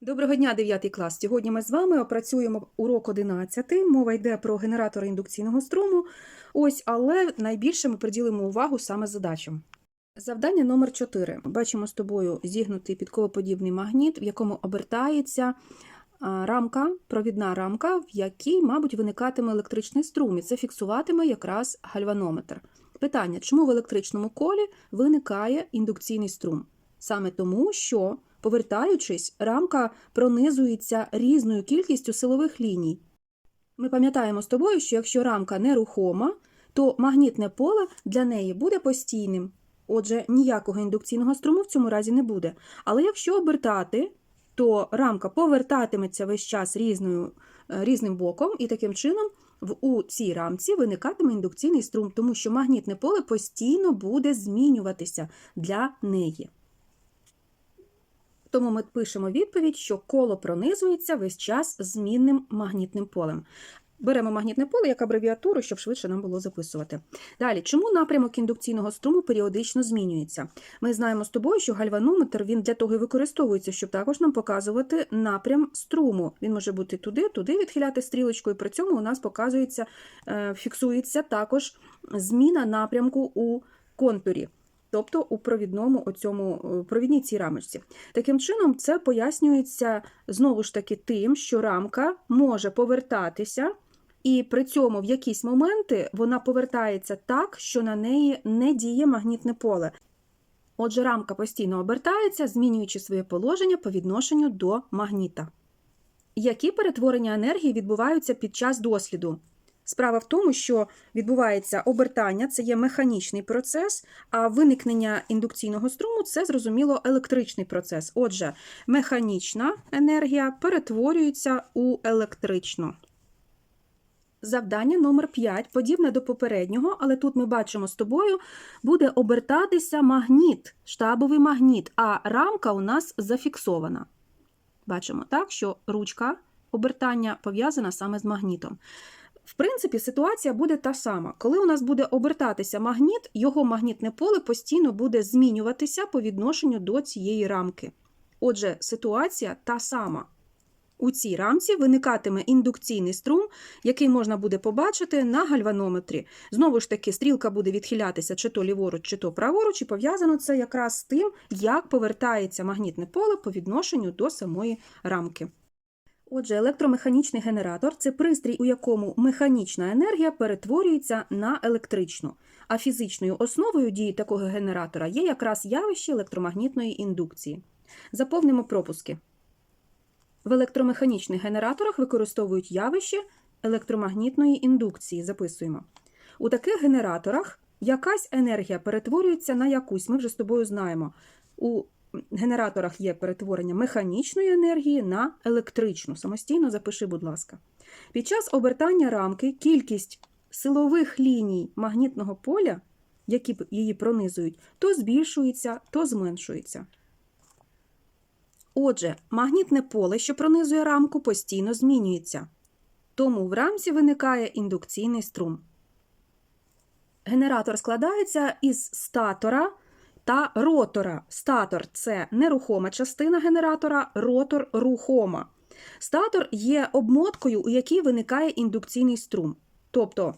Доброго дня, 9 клас. Сьогодні ми з вами опрацюємо урок 11. Мова йде про генератори індукційного струму. Ось, але найбільше ми приділимо увагу саме задачам. Завдання номер 4. Бачимо з тобою зігнутий підковоподібний магніт, в якому обертається рамка, провідна рамка, в якій, мабуть, виникатиме електричний струм, і це фіксуватиме якраз гальванометр. Питання: чому в електричному колі виникає індукційний струм? Саме тому, що Повертаючись, рамка пронизується різною кількістю силових ліній. Ми пам'ятаємо з тобою, що якщо рамка нерухома, то магнітне поле для неї буде постійним. Отже, ніякого індукційного струму в цьому разі не буде. Але якщо обертати, то рамка повертатиметься весь час різною, е, різним боком, і таким чином в, у цій рамці виникатиме індукційний струм, тому що магнітне поле постійно буде змінюватися для неї. Тому ми пишемо відповідь, що коло пронизується весь час змінним магнітним полем. Беремо магнітне поле як абревіатуру, щоб швидше нам було записувати. Далі, чому напрямок індукційного струму періодично змінюється? Ми знаємо з тобою, що гальванометр він для того і використовується, щоб також нам показувати напрям струму. Він може бути туди, туди відхиляти стрілочкою. При цьому у нас показується, е, фіксується також зміна напрямку у контурі тобто у провідному оцьому провідній цій рамочці. Таким чином, це пояснюється знову ж таки тим, що рамка може повертатися, і при цьому в якісь моменти вона повертається так, що на неї не діє магнітне поле. Отже, рамка постійно обертається, змінюючи своє положення по відношенню до магніта. Які перетворення енергії відбуваються під час досліду? Справа в тому, що відбувається обертання, це є механічний процес, а виникнення індукційного струму це зрозуміло електричний процес. Отже, механічна енергія перетворюється у електричну. Завдання номер 5 подібне до попереднього, але тут ми бачимо з тобою, буде обертатися магніт, штабовий магніт, а рамка у нас зафіксована. Бачимо так, що ручка обертання пов'язана саме з магнітом. В принципі, ситуація буде та сама. Коли у нас буде обертатися магніт, його магнітне поле постійно буде змінюватися по відношенню до цієї рамки. Отже, ситуація та сама. У цій рамці виникатиме індукційний струм, який можна буде побачити на гальванометрі. Знову ж таки, стрілка буде відхилятися чи то ліворуч, чи то праворуч, і пов'язано це якраз з тим, як повертається магнітне поле по відношенню до самої рамки. Отже, електромеханічний генератор це пристрій, у якому механічна енергія перетворюється на електричну, а фізичною основою дії такого генератора є якраз явище електромагнітної індукції. Заповнимо пропуски. В електромеханічних генераторах використовують явище електромагнітної індукції. Записуємо. У таких генераторах якась енергія перетворюється на якусь, ми вже з тобою знаємо. У генераторах є перетворення механічної енергії на електричну. Самостійно запиши, будь ласка. Під час обертання рамки кількість силових ліній магнітного поля, які її пронизують, то збільшується, то зменшується. Отже, магнітне поле, що пронизує рамку, постійно змінюється. Тому в рамці виникає індукційний струм. Генератор складається із статора та ротора. Статор це нерухома частина генератора, ротор рухома. Статор є обмоткою, у якій виникає індукційний струм. Тобто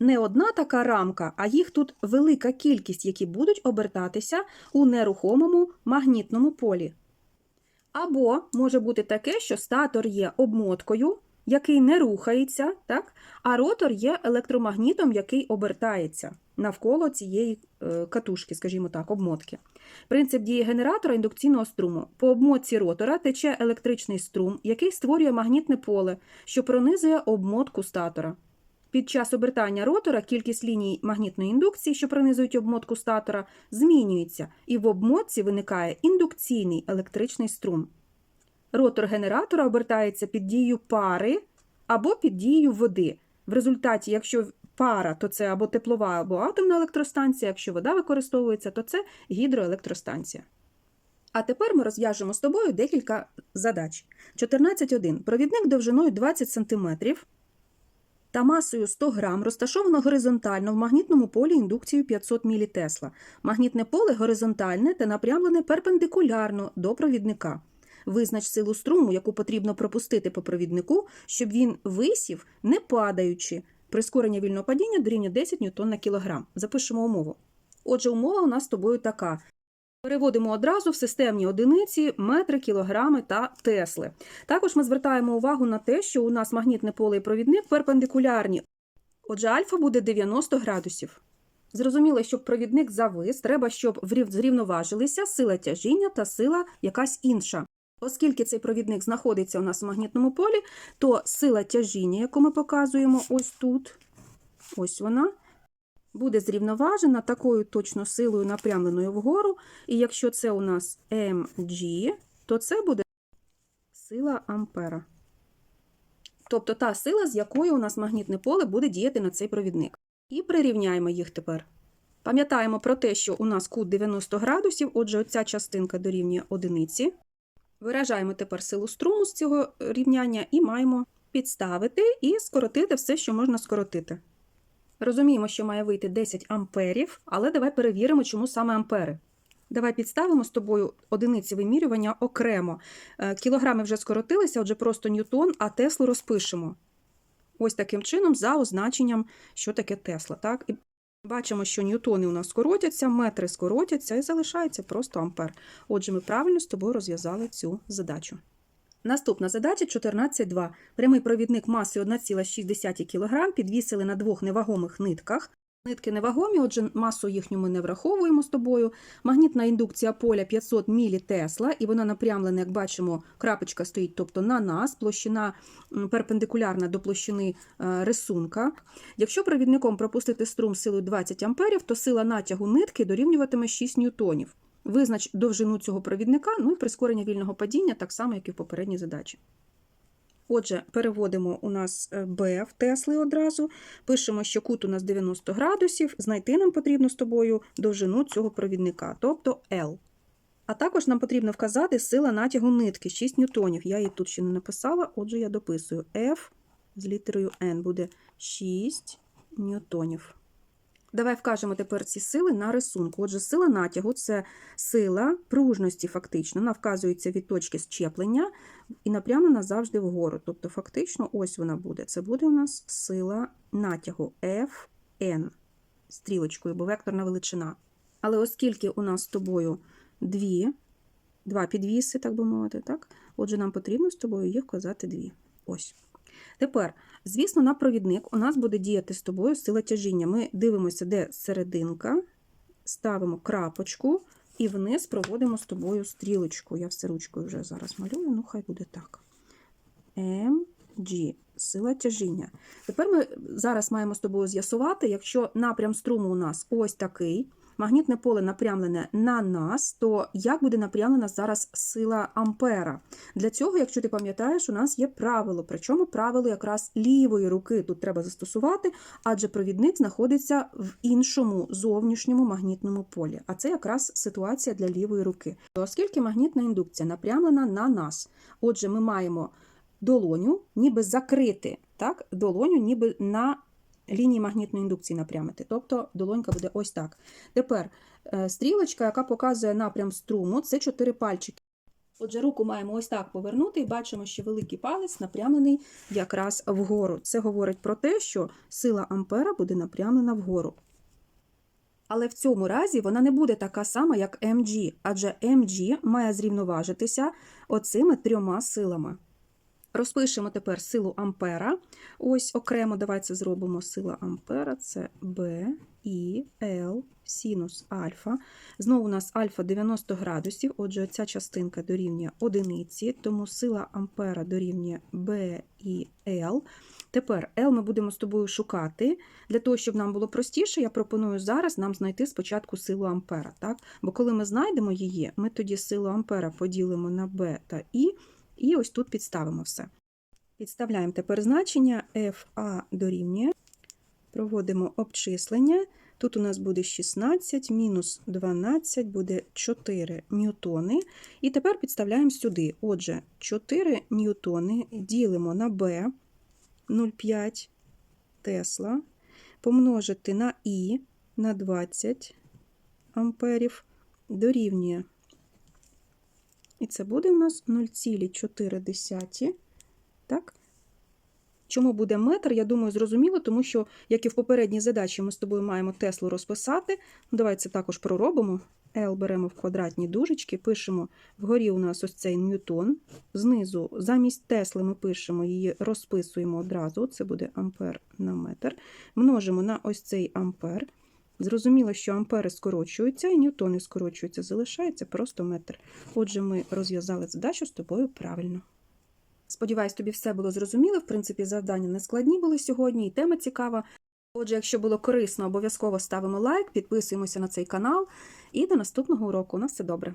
не одна така рамка, а їх тут велика кількість, які будуть обертатися у нерухомому магнітному полі. Або може бути таке, що статор є обмоткою, який не рухається, так? а ротор є електромагнітом, який обертається навколо цієї е, катушки, скажімо так, обмотки. Принцип дії генератора індукційного струму. По обмотці ротора тече електричний струм, який створює магнітне поле, що пронизує обмотку статора. Під час обертання ротора кількість ліній магнітної індукції, що пронизують обмотку статора, змінюється, і в обмотці виникає індукційний електричний струм. Ротор генератора обертається під дією пари або під дією води. В результаті, якщо пара, то це або теплова, або атомна електростанція, якщо вода використовується, то це гідроелектростанція. А тепер ми розв'яжемо з тобою декілька задач. 14.1. Провідник довжиною 20 см та масою 100 г розташовано горизонтально в магнітному полі індукцією 500 мілітесла. Магнітне поле горизонтальне та напрямлене перпендикулярно до провідника. Визнач силу струму, яку потрібно пропустити по провіднику, щоб він висів, не падаючи. Прискорення вільного падіння дорівнює 10 ньютон на кілограм. Запишемо умову. Отже, умова у нас з тобою така. Переводимо одразу в системні одиниці метри, кілограми та тесли. Також ми звертаємо увагу на те, що у нас магнітне поле і провідник перпендикулярні. Отже, альфа буде 90 градусів. Зрозуміло, щоб провідник завис, треба, щоб зрівноважилися сила тяжіння та сила якась інша. Оскільки цей провідник знаходиться у нас в магнітному полі, то сила тяжіння, яку ми показуємо ось тут, ось вона, буде зрівноважена такою точно силою напрямленою вгору. І якщо це у нас mg, то це буде сила ампера. Тобто та сила, з якою у нас магнітне поле буде діяти на цей провідник. І прирівняємо їх тепер. Пам'ятаємо про те, що у нас кут 90 градусів, отже, оця частинка дорівнює одиниці. Виражаємо тепер силу струму з цього рівняння і маємо підставити і скоротити все, що можна скоротити. Розуміємо, що має вийти 10 амперів, але давай перевіримо, чому саме ампери. Давай підставимо з тобою одиниці вимірювання окремо. Е, Кілограми вже скоротилися, отже, просто ньютон, а теслу розпишемо. Ось таким чином, за означенням, що таке тесла. Так? Бачимо, що ньютони у нас скоротяться, метри скоротяться і залишається просто ампер. Отже, ми правильно з тобою розв'язали цю задачу. Наступна задача 14.2. Прямий провідник маси 1,6 кг підвісили на двох невагомих нитках. Нитки невагомі, отже, масу їхню ми не враховуємо з тобою. Магнітна індукція поля 500 мілі Тесла, і вона напрямлена, як бачимо, крапочка стоїть, тобто на нас, площина перпендикулярна до площини е, рисунка. Якщо провідником пропустити струм силою 20 амперів, то сила натягу нитки дорівнюватиме 6 ньютонів. Визнач довжину цього провідника, ну і прискорення вільного падіння, так само, як і в попередній задачі. Отже, переводимо у нас е, b в Тесли одразу, пишемо, що кут у нас 90 градусів, знайти нам потрібно з тобою довжину цього провідника, тобто L. А також нам потрібно вказати сила натягу нитки 6 ньютонів. Я її тут ще не написала, отже, я дописую F з літерою N буде 6 ньютонів. Давай вкажемо тепер ці сили на рисунку. Отже, сила натягу це сила пружності, фактично. Вона вказується від точки щеплення і напрямлена завжди вгору. Тобто, фактично, ось вона буде. Це буде у нас сила натягу Fn стрілочкою, бо векторна величина. Але оскільки у нас з тобою дві, два підвіси, так би мовити, так? отже, нам потрібно з тобою їх вказати дві. Ось. Тепер, звісно, на провідник у нас буде діяти з тобою сила тяжіння. Ми дивимося, де серединка, ставимо крапочку і вниз проводимо з тобою стрілочку. Я все ручкою вже зараз малюю, ну хай буде так. Mg сила тяжіння. Тепер ми зараз маємо з тобою з'ясувати, якщо напрям струму у нас ось такий, магнітне поле напрямлене на нас, то як буде напрямлена зараз сила ампера? Для цього, якщо ти пам'ятаєш, у нас є правило, причому правило якраз лівої руки тут треба застосувати, адже провідник знаходиться в іншому зовнішньому магнітному полі. А це якраз ситуація для лівої руки. Оскільки магнітна індукція напрямлена на нас, отже, ми маємо долоню ніби закрити, так? долоню ніби на лінії магнітної індукції напрямити. Тобто долонька буде ось так. Тепер е, стрілочка, яка показує напрям струму, це чотири пальчики. Отже, руку маємо ось так повернути і бачимо, що великий палець напрямлений якраз вгору. Це говорить про те, що сила ампера буде напрямлена вгору. Але в цьому разі вона не буде така сама, як mg, адже mg має зрівноважитися оцими трьома силами. Розпишемо тепер силу ампера. Ось окремо давай це зробимо. Сила ампера це B, I, L, синус альфа. Знову у нас альфа 90 градусів, отже, ця частинка дорівнює одиниці, тому сила ампера дорівнює B і L. Тепер L ми будемо з тобою шукати. Для того, щоб нам було простіше, я пропоную зараз нам знайти спочатку силу ампера. Так? Бо коли ми знайдемо її, ми тоді силу ампера поділимо на B та I, і ось тут підставимо все. Підставляємо тепер значення FA дорівнює. Проводимо обчислення. Тут у нас буде 16, мінус 12 буде 4 ньютони. І тепер підставляємо сюди. Отже, 4 ньютони ділимо на B 0,5 Тесла, помножити на І на 20 амперів дорівнює І це буде у нас 0,4. Так? Чому буде метр, я думаю, зрозуміло, тому що, як і в попередній задачі, ми з тобою маємо Теслу розписати. Ну, Давай це також проробимо. L беремо в квадратні дужечки, пишемо вгорі у нас ось цей ньютон. Знизу замість Тесли ми пишемо її, розписуємо одразу. Це буде ампер на метр. Множимо на ось цей ампер. Зрозуміло, що ампери скорочуються, і ньютони скорочуються, залишається просто метр. Отже, ми розв'язали задачу з тобою правильно. Сподіваюсь, тобі все було зрозуміло. В принципі, завдання не складні були сьогодні, і тема цікава. Отже, якщо було корисно, обов'язково ставимо лайк, підписуємося на цей канал. І до наступного уроку. На все добре.